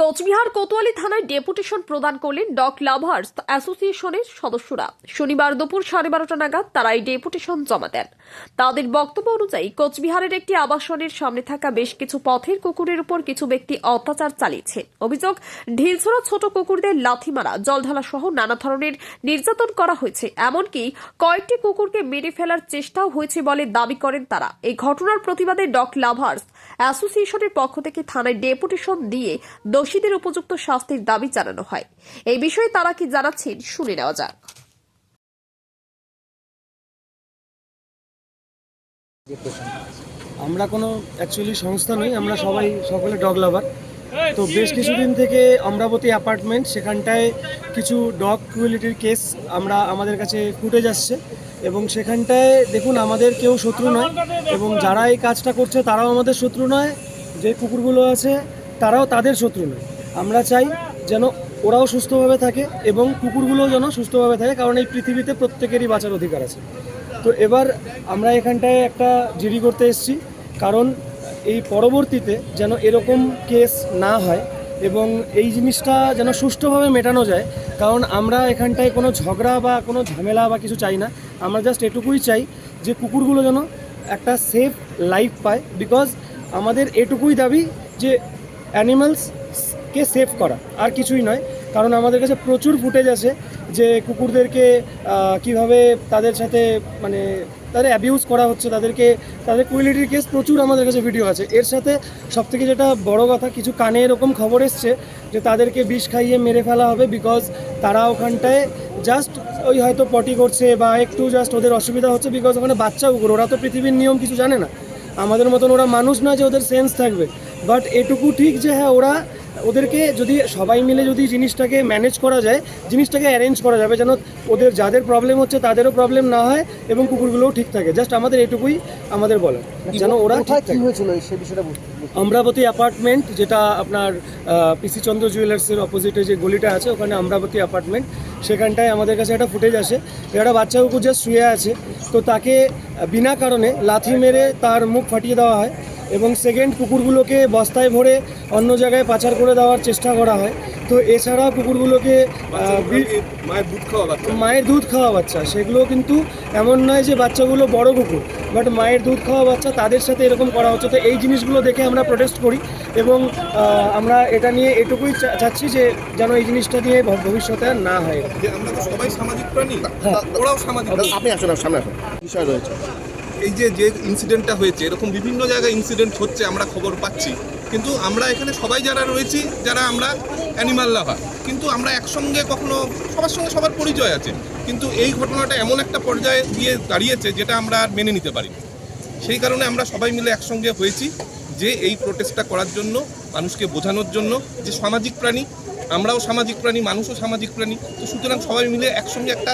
কোচবিহার কোতোয়ালি থানায় ডেপুটেশন প্রদান করলেন ডক লাভার্স অ্যাসোসিয়েশনের সদস্যরা। শনিবার দুপুর সাড়ে বারোটা নাগাদ তারা এই ডেপুটেশন জমা দেন। তাদের বক্তব্য অনুযায়ী, কোচবিহারের একটি আবাসনের সামনে থাকা বেশ কিছু পথের কুকুরের উপর কিছু ব্যক্তি অত্যাচার চালিয়েছে। অভিযোগ, ঢিলছড়া ছোট কুকুরদের লাথি মারা, জলঢালা সহ নানা ধরনের নির্যাতন করা হয়েছে। এমনকি কয়েকটি কুকুরকে মেরে ফেলার চেষ্টাও হয়েছে বলে দাবি করেন তারা। এই ঘটনার প্রতিবাদে ডক লাভার্স অ্যাসোসিয়েশনের পক্ষ থেকে থানায় ডেপুটেশন দিয়ে দোষীদের উপযুক্ত শাস্তির দাবি জানানো হয়। এই বিষয়ে তারা কি জানাচ্ছেন শুনে নেওয়া যাক। আমরা কোনো অ্যাকচুয়ালি সংস্থা নই, আমরা সবাই সকলে ডগ লাভার তো বেশ কিছুদিন থেকে অমরাবতী অ্যাপার্টমেন্ট সেখানটায় কিছু ডগ ক্রুয়েলিটির কেস আমরা আমাদের কাছে ফুটে যাচ্ছে এবং সেখানটায় দেখুন, আমাদের কেউ শত্রু নয়। এবং যারা এই কাজটা করছে, তারাও আমাদের শত্রু নয়। যে কুকুরগুলো আছে তারাও তাদের শত্রু নয়। আমরা চাই যেন ওরাও সুস্থভাবে থাকে এবং কুকুরগুলোও যেন সুস্থভাবে থাকে, কারণ এই পৃথিবীতে প্রত্যেকেরই বাঁচার অধিকার আছে। তো এবার আমরা এখানটায় একটা জিডি করতে এসেছি, কারণ এই পরবর্তীতে যেন এরকম কেস না হয় এবং এই জিনিসটা যেন সুষ্ঠুভাবে মেটানো যায়, কারণ আমরা এখানটায় কোনো ঝগড়া বা কোনো ঝামেলা বা কিছু চাই না। আমরা জাস্ট এটুকুই চাই যে কুকুরগুলো যেন একটা সেফ লাইফ পায়, বিকজ আমাদের এটুকুই দাবি যে অ্যানিমালসকে সেভ করা, আর কিছুই নয়। কারণ আমাদের কাছে প্রচুর ফুটেজ আছে যে কুকুরদেরকে কীভাবে তাদের সাথে মানে তাদের অ্যাবিউজ করা হচ্ছে, তাদেরকে, তাদের কুইলিটির কেস প্রচুর আমাদের কাছে ভিডিও আছে। এর সাথে সবথেকে যেটা বড় কথা, কিছু কানে এরকম খবর এসছে যে তাদেরকে বিষ খাইয়ে মেরে ফেলা হবে বিকজ তারা ওখানটায় জাস্ট ওই হয়তো পটি করছে বা একটু জাস্ট ওদের অসুবিধা হচ্ছে বিকজ ওখানে বাচ্চা কুকুর। ওরা তো পৃথিবীর নিয়ম কিছু জানে না। আমাদের মতন ওরা মানুষ না যে ওদের সেন্স থাকবে। বাট এটুকু ঠিক যে হ্যাঁ ওরা ওদেরকে যদি সবাই মিলে যদি জিনিসটাকে ম্যানেজ করা যায় জিনিসটাকে অ্যারেঞ্জ করা যাবে যেন ওদের যাদের প্রবলেম হচ্ছে তাদেরও প্রবলেম না হয় এবং কুকুরগুলোও ঠিক থাকে। জাস্ট আমাদের এটুকুই আমাদের বলা যেন ওরা ঠিক হয়েছিল সে বিষয়টা বুঝতে অমরাবতী অ্যাপার্টমেন্ট যেটা আপনার পিসি চন্দ্র জুয়েলার্সের অপোজিটে যে গলিটা আছে ওখানে অমরাবতী অ্যাপার্টমেন্ট সেখানটায় আমাদের কাছে একটা ফুটেজ আসে। একটা বাচ্চা কুকুর জাস্ট শুয়ে আছে। তো তাকে বিনা কারণে লাথি মেরে তার মুখ ফাটিয়ে দেওয়া হয়। এবং সেকেন্ড কুকুরগুলোকে বস্তায় ভরে অন্য জায়গায় পাচার করে দেওয়ার চেষ্টা করা হয়। তো এছাড়া কুকুরগুলোকে মায়ের দুধ খাওয়া বাচ্চা। মায়ের দুধ খাওয়া বাচ্চা। সেগুলো কিন্তু এমন নয় যে বাচ্চাগুলো বড় কুকুর বাট মায়ের দুধ খাওয়া বাচ্চা তাদের সাথে এরকম করা হচ্ছে। তো এই জিনিসগুলো দেখে আমরা প্রোটেস্ট করি এবং আমরা এটা নিয়ে এটুকুই চা- চাচ্ছি যে যেন এই জিনিসটা নিয়ে ভবিষ্যতে আর না হয়। আমরা তো সবাই সামাজিক প্রাণী হ্যাঁ। ওরাও সামাজিক আপনি আসুন আর সামনে আসুন। বিষয় রয়েছে। এই যে যে ইনসিডেন্টটা হয়েছে, এরকম বিভিন্ন জায়গায় ইনসিডেন্ট হচ্ছে, আমরা খবর পাচ্ছি। কিন্তু আমরা এখানে সবাই যারা রয়েছি, যারা আমরা অ্যানিমাল লাভার কিন্তু আমরা একসঙ্গে কখনো সবার সঙ্গে সবার পরিচয় আছে। কিন্তু এই ঘটনাটা এমন একটা পর্যায়ে গিয়ে দাঁড়িয়েছে, যেটা আমরা আর মেনে নিতে পারি সেই কারণে আমরা সবাই মিলে একসঙ্গে হয়েছি যে এই প্রোটেস্টটা করার জন্য, মানুষকে বোঝানোর জন্য যে সামাজিক প্রাণী আমরাও সামাজিক প্রাণী মানুষও সামাজিক প্রাণী। তো সুতরাং সবাই মিলে একসঙ্গে একটা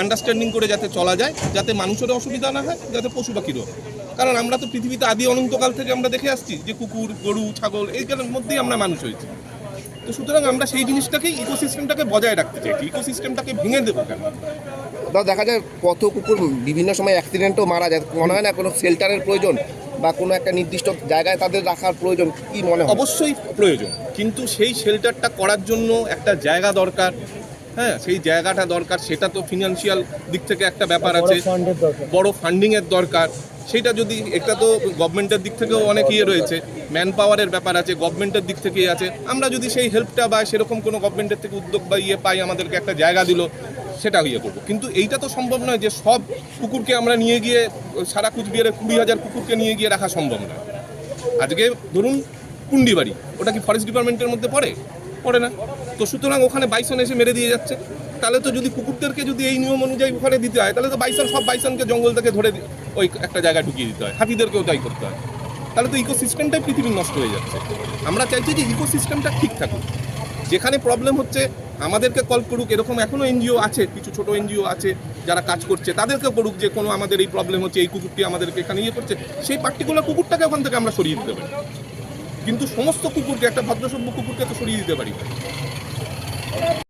আন্ডারস্ট্যান্ডিং করে যাতে চলা যায় যাতে মানুষেরও অসুবিধা না হয় যাতে পশু পাখিরও। কারণ আমরা তো পৃথিবীতে আদি অনন্তকাল থেকে আমরা দেখে আসছি যে কুকুর গরু ছাগল এইগুলোর মধ্যেই আমরা মানুষ হয়েছি। তো সুতরাং আমরা সেই জিনিসটাকেই ইকোসিস্টেমটাকে বজায় রাখতে চাই ইকোসিস্টেমটাকে ভেঙে দেবো কেন? দাদা দেখা যায় কত কুকুর বিভিন্ন সময় অ্যাক্সিডেন্টও মারা যায়। মনে হয় না কোনো শেল্টারের প্রয়োজন বা কোনো একটা নির্দিষ্ট জায়গায় তাদের রাখার প্রয়োজন? কি মনে হয়? অবশ্যই প্রয়োজন। কিন্তু সেই শেল্টারটা করার জন্য একটা জায়গা দরকার। হ্যাঁ সেই জায়গাটা দরকার সেটা তো ফিনান্সিয়াল দিক থেকে একটা ব্যাপার আছে। বড় ফান্ডিংয়ের দরকার। সেটা যদি এটা তো গভর্নমেন্টের দিক থেকেও অনেক ইয়ে রয়েছে। ম্যান পাওয়ারের ব্যাপার আছে গভর্নমেন্টের দিক থেকেই আছে। আমরা যদি সেই হেল্পটা বা সেরকম কোনো গভর্নমেন্টের থেকে উদ্যোগ বা ইয়ে পাই আমাদেরকে একটা জায়গা দিল সেটা ইয়ে করব। কিন্তু এইটা তো সম্ভব নয় যে সব কুকুরকে আমরা নিয়ে গিয়ে সারা কুচবিহারে কুড়ি হাজার কুকুরকে নিয়ে গিয়ে রাখা সম্ভব নয় আজকে ধরুন কুন্ডিবাড়ি। ওটা কি ফরেস্ট ডিপার্টমেন্টের মধ্যে পড়ে? পড়ে না। তো সুতরাং ওখানে বাইসন এসে মেরে দিয়ে যাচ্ছে। তাহলে তো যদি কুকুরদেরকে যদি এই নিয়ম অনুযায়ী ওখানে দিতে হয়, তাহলে তো বাইসন সব বাইসনকে জঙ্গল থেকে ধরে ওই একটা জায়গায় ঢুকিয়ে দিতে হয়। হাতিদেরকেও তাই করতে হয়। তাহলে তো ইকোসিস্টেমটাই পৃথিবীর নষ্ট হয়ে যাচ্ছে। আমরা চাইছি যে ইকোসিস্টেমটা ঠিক থাকুক। যেখানে প্রবলেম হচ্ছে, আমাদেরকে কল করুক। এরকম এখনও এনজিও আছে, কিছু ছোট এনজিও আছে, যারা কাজ করছে তাদেরকে করুক যে কোনো আমাদের এই প্রবলেম হচ্ছে, এই কুকুরটি আমাদেরকে এখানে ইয়ে করছে। সেই পার্টিকুলার কুকুরটাকে ওখান থেকে আমরা সরিয়ে দিতে পারি। কিন্তু সমস্ত কুকুরকে একটা ভদ্রসভ্য কুকুরকে তো সরিয়ে দিতে পারি।